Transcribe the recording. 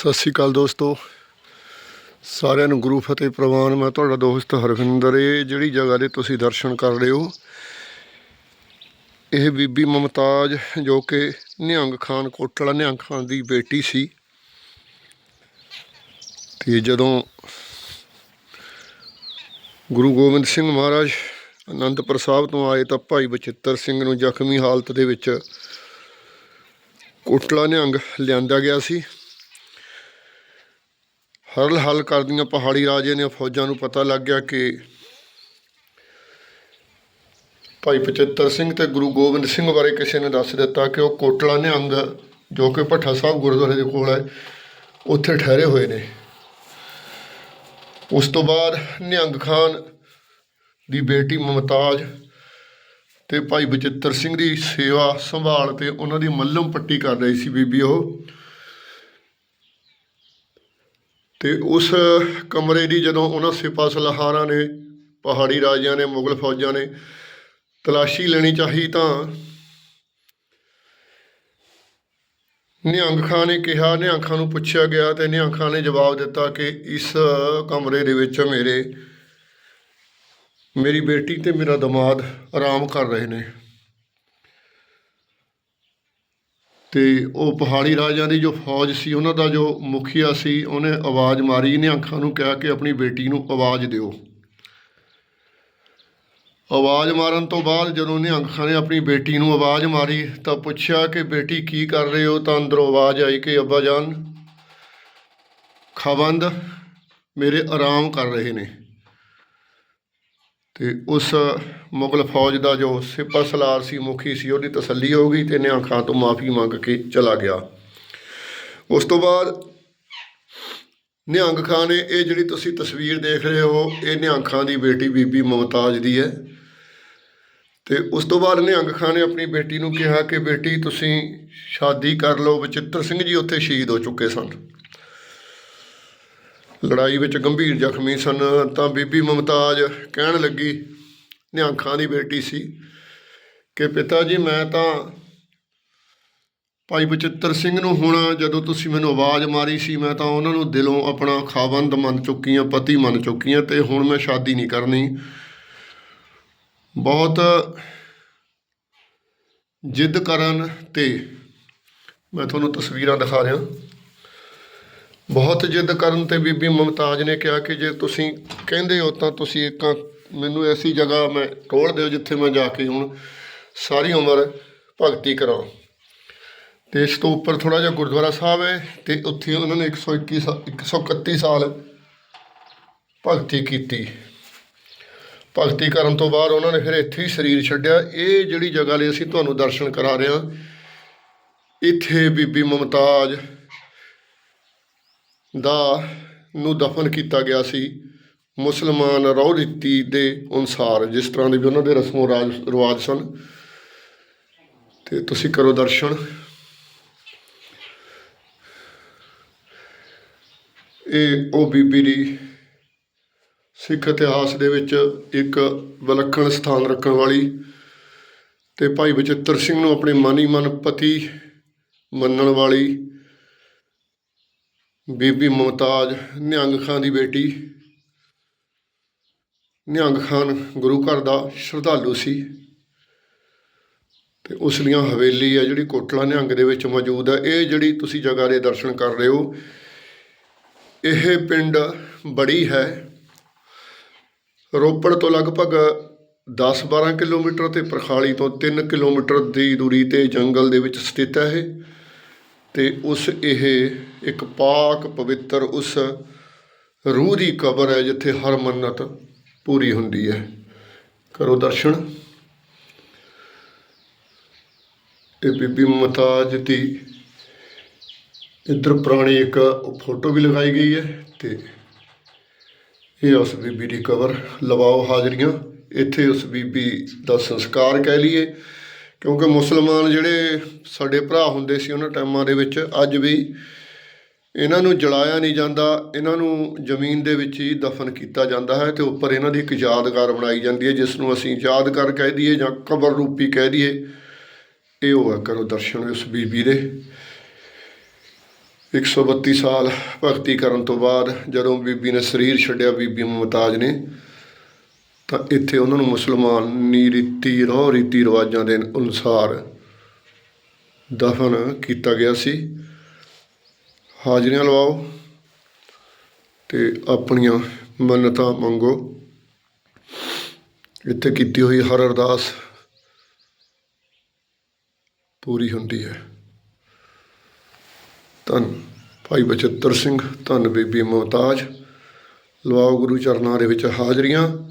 ਸਤਿ ਸ਼੍ਰੀ ਅਕਾਲ ਦੋਸਤੋ। ਸਾਰਿਆਂ ਨੂੰ ਗੁਰੂ ਫਤਿਹ ਪ੍ਰਵਾਨ। ਮੈਂ ਤੁਹਾਡਾ ਦੋਸਤ ਹਰਵਿੰਦਰ। ਇਹ ਜਿਹੜੀ ਜਗ੍ਹਾ ਦੇ ਤੁਸੀਂ ਦਰਸ਼ਨ ਕਰ ਰਹੇ ਹੋ, ਇਹ ਬੀਬੀ ਮਮਤਾਜ ਜੋ ਕਿ ਨਿਹੰਗ ਖਾਨ ਕੋਟਲਾ, ਨਿਹੰਗ ਖਾਨ ਦੀ ਬੇਟੀ ਸੀ। ਤੇ ਜਦੋਂ ਗੁਰੂ ਗੋਬਿੰਦ ਸਿੰਘ ਮਹਾਰਾਜ ਅਨੰਦਪੁਰ ਸਾਹਿਬ ਤੋਂ ਆਏ ਤਾਂ ਭਾਈ ਬਚਿੱਤਰ ਸਿੰਘ ਨੂੰ ਜ਼ਖਮੀ ਹਾਲਤ ਦੇ ਵਿੱਚ ਕੋਟਲਾ, ਨਿਹੰਗ ਲਿਆਂਦਾ ਗਿਆ ਸੀ। ਹਰਲ ਹੱਲ ਕਰਦੀਆਂ ਪਹਾੜੀ ਰਾਜੇ ਨੇ ਫੌਜਾਂ ਨੂੰ ਪਤਾ ਲੱਗ ਗਿਆ ਕਿ ਭਾਈ ਪਚਿੱਤਰ ਸਿੰਘ ਤੇ ਗੁਰੂ ਗੋਬਿੰਦ ਸਿੰਘ ਬਾਰੇ ਕਿਸੇ ਨੇ ਦੱਸ ਦਿੱਤਾ ਕਿ ਉਹ ਕੋਟਲਾ ਨਿਹੰਗ, ਜੋ ਕਿ ਭੱਠਾ ਸਾਹਿਬ ਗੁਰਦੁਆਰੇ ਦੇ ਕੋਲ ਹੈ, ਉੱਥੇ ਠਹਿਰੇ ਹੋਏ ਨੇ। ਉਸ ਤੋਂ ਬਾਅਦ ਨਿਹੰਗ ਖਾਨ ਦੀ ਬੇਟੀ ਮਮਤਾਜ ਤੇ ਭਾਈ ਬਚਿੱਤਰ ਸਿੰਘ ਦੀ ਸੇਵਾ ਸੰਭਾਲ ਤੇ ਉਹਨਾਂ ਦੀ ਮੱਲਮ ਪੱਟੀ ਕਰ ਰਹੀ ਸੀ ਬੀਬੀ ਉਹ। ਅਤੇ ਉਸ ਕਮਰੇ ਦੀ ਜਦੋਂ ਉਹਨਾਂ ਸਿਪਾ ਸਲਾਹਾਰਾਂ ਨੇ, ਪਹਾੜੀ ਰਾਜਿਆਂ ਨੇ, ਮੁਗਲ ਫੌਜਾਂ ਨੇ ਤਲਾਸ਼ੀ ਲੈਣੀ ਚਾਹੀ ਤਾਂ ਨਿਹੰਗ ਖਾਨ ਨੇ ਕਿਹਾ, ਨਿਹੰਗ ਖਾਨ ਨੂੰ ਪੁੱਛਿਆ ਗਿਆ ਤੇ ਨਿਹੰਗ ਖਾਨ ਨੇ ਜਵਾਬ ਦਿੱਤਾ ਕਿ ਇਸ ਕਮਰੇ ਦੇ ਵਿੱਚ ਮੇਰੇ, ਮੇਰੀ ਬੇਟੀ ਤੇ ਮੇਰਾ ਦਮਾਦ ਆਰਾਮ ਕਰ ਰਹੇ ਨੇ। ਅਤੇ ਉਹ ਪਹਾੜੀ ਰਾਜਿਆਂ ਦੀ ਜੋ ਫੌਜ ਸੀ, ਉਹਨਾਂ ਦਾ ਜੋ ਮੁਖੀਆ ਸੀ, ਉਹਨੇ ਆਵਾਜ਼ ਮਾਰੀ ਨਿਹੰਖਾਂ ਨੂੰ ਕਿਹਾ ਕਿ ਆਪਣੀ ਬੇਟੀ ਨੂੰ ਆਵਾਜ਼ ਦਿਓ। ਆਵਾਜ਼ ਮਾਰਨ ਤੋਂ ਬਾਅਦ ਜਦੋਂ ਨਿਹੰਗ ਖਾਨ ਨੇ ਆਪਣੀ ਬੇਟੀ ਨੂੰ ਆਵਾਜ਼ ਮਾਰੀ, ਤਾਂ ਪੁੱਛਿਆ ਕਿ ਬੇਟੀ ਕੀ ਕਰ ਰਹੇ ਹੋ? ਤਾਂ ਅੰਦਰੋਂ ਆਵਾਜ਼ ਆਈ ਕਿ, ਅੱਬਾ ਜਾਨ ਖਾਵੰਦ ਮੇਰੇ ਆਰਾਮ ਕਰ ਰਹੇ ਨੇ। ਤੇ ਉਸ ਮੁਗਲ ਫੌਜ ਦਾ ਜੋ ਸਿਪਾ ਸਲਾਰ ਸੀ, ਮੁਖੀ ਸੀ, ਉਹਦੀ ਤਸੱਲੀ ਹੋ ਗਈ ਤੇ ਨਿਹੰਗ ਖਾਂ ਤੋਂ ਮਾਫੀ ਮੰਗ ਕੇ ਚਲਾ ਗਿਆ। ਉਸ ਤੋਂ ਬਾਅਦ ਨਿਹੰਗ ਖਾਂ ਨੇ ਇਹ ਜਿਹੜੀ ਤੁਸੀਂ ਤਸਵੀਰ ਦੇਖ ਰਹੇ ਹੋ, ਇਹ ਨਿਹੰਗ ਖਾਂ ਦੀ ਬੇਟੀ ਬੀਬੀ ਮਮਤਾਜ ਦੀ ਹੈ। ਤੇ ਉਸ ਤੋਂ ਬਾਅਦ ਨਿਹੰਗ ਖਾਂ ਨੇ ਆਪਣੀ ਬੇਟੀ ਨੂੰ ਕਿਹਾ ਕਿ, ਬੇਟੀ, ਤੁਸੀਂ ਸ਼ਾਦੀ ਕਰ ਲਓ ਬਚਿੱਤਰ ਸਿੰਘ ਜੀ ਉੱਥੇ ਸ਼ਹੀਦ ਹੋ ਚੁੱਕੇ ਸਨ। ਲੜਾਈ ਵਿੱਚ ਗੰਭੀਰ ਜ਼ਖਮੀ ਸਨ, ਤਾਂ ਬੀਬੀ ਮਮਤਾਜ ਕਹਿਣ ਲੱਗੀ, ਨਿਹੰਗ ਖਾਨ ਦੀ ਬੇਟੀ ਸੀ ਕਿ ਪਿਤਾ ਜੀ, ਮੈਂ ਤਾਂ ਭਾਈ ਬਚਿੱਤਰ ਸਿੰਘ ਨੂੰ ਹੁਣ ਜਦੋਂ ਤੁਸੀਂ ਮੈਨੂੰ ਆਵਾਜ਼ ਮਾਰੀ ਸੀ, ਮੈਂ ਤਾਂ ਉਹਨਾਂ ਨੂੰ ਦਿਲੋਂ ਆਪਣਾ ਖਾਵੰਦ ਮੰਨ ਚੁੱਕੀ ਹਾਂ ਪਤੀ ਮੰਨ ਚੁੱਕੀ ਹਾਂ ਤੇ ਹੁਣ ਮੈਂ ਸ਼ਾਦੀ ਨਹੀਂ ਕਰਨੀ। ਬਹੁਤ ਜਿੱਦ ਕਰਨ ਤੇ ਮੈਂ ਤੁਹਾਨੂੰ ਤਸਵੀਰਾਂ ਦਿਖਾ ਰਿਹਾ। ਬਹੁਤ ਜਿੱਦ ਕਰਨ ਤੇ ਬੀਬੀ ਮੁਮਤਾਜ ਨੇ ਕਿਹਾ ਕਿ ਜੇ ਤੁਸੀਂ ਕਹਿੰਦੇ ਹੋ ਤਾਂ ਤੁਸੀਂ ਇੱਕ ਮੈਨੂੰ ਐਸੀ ਜਗ੍ਹਾ ਮੈਂ ਟੋਲ ਦਿਓ ਜਿੱਥੇ ਮੈਂ ਜਾ ਕੇ ਹੁਣ ਸਾਰੀ ਉਮਰ ਭਗਤੀ ਕਰਾਂ। ਤੇ ਇਸ ਤੋਂ ਉੱਪਰ ਥੋੜਾ ਜਿਹਾ ਗੁਰਦੁਆਰਾ ਸਾਹਿਬ ਹੈ ਤੇ ਉੱਥੇ ਉਹਨਾਂ ਨੇ 121 ਸਾ- 131 ਸਾਲ ਭਗਤੀ ਕੀਤੀ। ਭਗਤੀ ਕਰਨ ਤੋਂ ਬਾਅਦ ਉਹਨਾਂ ਨੇ ਫਿਰ ਇੱਥੇ ਹੀ ਸਰੀਰ ਛੱਡਿਆ। ਇਹ ਜਿਹੜੀ ਜਗ੍ਹਾ ਲਈ ਅਸੀਂ ਤੁਹਾਨੂੰ ਦਰਸ਼ਨ ਕਰਾ ਰਹੇ ਹਾਂ, ਇੱਥੇ ਬੀਬੀ ਮੁਮਤਾਜ ਦਾ ਨੂੰ ਦਫਨ ਕੀਤਾ ਗਿਆ ਸੀ ਮੁਸਲਮਾਨ ਰਹੁ ਰੀਤੀ ਦੇ ਅਨੁਸਾਰ, ਜਿਸ ਤਰ੍ਹਾਂ ਦੇ ਵੀ ਉਹਨਾਂ ਦੇ ਰਸਮੋ ਰਾਜ, ਰਿਵਾਜ ਸਨ। ਤੇ ਤੁਸੀਂ ਕਰੋ ਦਰਸ਼ਨ। ਇਹ ਉਹ ਬੀਬੀ ਦੀ ਸਿੱਖ ਇਤਿਹਾਸ ਦੇ ਵਿੱਚ ਇੱਕ ਵਿਲੱਖਣ ਸਥਾਨ ਰੱਖਣ ਵਾਲੀ ਤੇ ਭਾਈ ਬਚਿੱਤਰ ਸਿੰਘ ਨੂੰ ਆਪਣੇ ਮਨ ਹੀ ਮਨ ਪਤੀ ਮੰਨਣ ਵਾਲੀ ਬੀਬੀ ਮੁਮਤਾਜ ਨਿਹੰਗ ਖਾਨ ਦੀ ਬੇਟੀ। ਨਿਹੰਗ ਖਾਨ ਗੁਰੂ ਘਰ ਦਾ ਸ਼ਰਧਾਲੂ ਸੀ। ਤੇ ਉਸ ਦੀਆਂ ਹਵੇਲੀ ਆ ਜਿਹੜੀ ਕੋਟਲਾ ਨਿਹੰਗ ਦੇ ਵਿੱਚ ਮੌਜੂਦ ਹੈ ਇਹ ਜਿਹੜੀ ਤੁਸੀਂ ਜਗ੍ਹਾ ਦੇ ਦਰਸ਼ਨ ਕਰ ਰਹੇ ਹੋ, ਇਹ ਪਿੰਡ ਬੜੀ ਹੈ। ਰੋਪੜ ਤੋਂ ਲਗਭਗ 10-12 ਕਿਲੋਮੀਟਰ ਤੇ ਪਰਖਾਲੀ ਤੋਂ 3 ਕਿਲੋਮੀਟਰ ਦੀ ਦੂਰੀ ਤੇ ਜੰਗਲ ਦੇ ਵਿੱਚ ਸਥਿਤ ਹੈ ਇਹ। ਤੇ ਉਸ ਇਹ ਇੱਕ ਪਾਕ ਪਵਿੱਤਰ ਉਸ ਰੂਹ ਦੀ ਕਬਰ ਹੈ ਜਿੱਥੇ ਹਰ ਮੰਨਤ ਪੂਰੀ ਹੁੰਦੀ ਹੈ। ਕਰੋ ਦਰਸ਼ਨ। ਇਹ ਬੀਬੀ ਮਤਾਜ ਦੀ ਇੱਧਰ ਪੁਰਾਣੀ ਇੱਕ ਫੋਟੋ ਵੀ ਲਗਾਈ ਗਈ ਹੈ ਤੇ ਇਹ ਉਸ ਬੀਬੀ ਦੀ ਕਬਰ। ਲਵਾਓ ਹਾਜ਼ਰੀਆਂ। ਇੱਥੇ ਉਸ ਬੀਬੀ ਦਾ ਸੰਸਕਾਰ ਕਹਿ ਲਈਏ। ਕਿਉਂਕਿ ਮੁਸਲਮਾਨ ਜਿਹੜੇ ਸਾਡੇ ਭਰਾ ਹੁੰਦੇ ਸੀ ਉਹਨਾਂ ਟਾਈਮਾਂ ਦੇ ਵਿੱਚ, ਅੱਜ ਵੀ ਇਹਨਾਂ ਨੂੰ ਜਲਾਇਆ ਨਹੀਂ ਜਾਂਦਾ, ਇਹਨਾਂ ਨੂੰ ਜ਼ਮੀਨ ਦੇ ਵਿੱਚ ਹੀ ਦਫਨ ਕੀਤਾ ਜਾਂਦਾ ਹੈ ਤੇ ਉੱਪਰ ਇਹਨਾਂ ਦੀ ਇੱਕ ਯਾਦਗਾਰ ਬਣਾਈ ਜਾਂਦੀ ਹੈ, ਜਿਸ ਨੂੰ ਅਸੀਂ ਯਾਦਗਾਰ ਕਹਿ ਦਈਏ ਜਾਂ ਕਬਰ ਰੂਪੀ ਕਹਿ ਦਈਏ। ਇਹ ਉਹ ਹੈ, ਕਰੋ ਦਰਸ਼ਨ ਉਸ ਬੀਬੀ ਦੇ। 132 ਸਾਲ ਭਗਤੀ ਕਰਨ ਤੋਂ ਬਾਅਦ ਜਦੋਂ ਬੀਬੀ ਨੇ ਸਰੀਰ ਛੱਡਿਆ, ਬੀਬੀ ਮੁਮਤਾਜ ਨੇ ਤਾਂ ਇੱਥੇ ਉਹਨਾਂ ਨੂੰ ਮੁਸਲਮਾਨੀ ਰੀਤੀ ਰੋਹ ਰੀਤੀ, ਰਿਵਾਜਾਂ ਦੇ ਅਨੁਸਾਰ ਦਫਨ ਕੀਤਾ ਗਿਆ ਸੀ। ਹਾਜ਼ਰੀਆਂ ਲਵਾਓ ਤੇ ਆਪਣੀਆਂ ਮੰਨਤਾਂ ਮੰਗੋ। ਇੱਥੇ ਕੀਤੀ ਹੋਈ ਹਰ ਅਰਦਾਸ ਪੂਰੀ ਹੁੰਦੀ ਹੈ। ਧੰਨ ਭਾਈ ਬਚਿੱਤਰ ਸਿੰਘ, ਧੰਨ ਬੀਬੀ ਮੁਮਤਾਜ ਲਵਾਓ ਗੁਰੂ ਚਰਨਾਂ ਦੇ ਵਿੱਚ ਹਾਜ਼ਰੀਆਂ।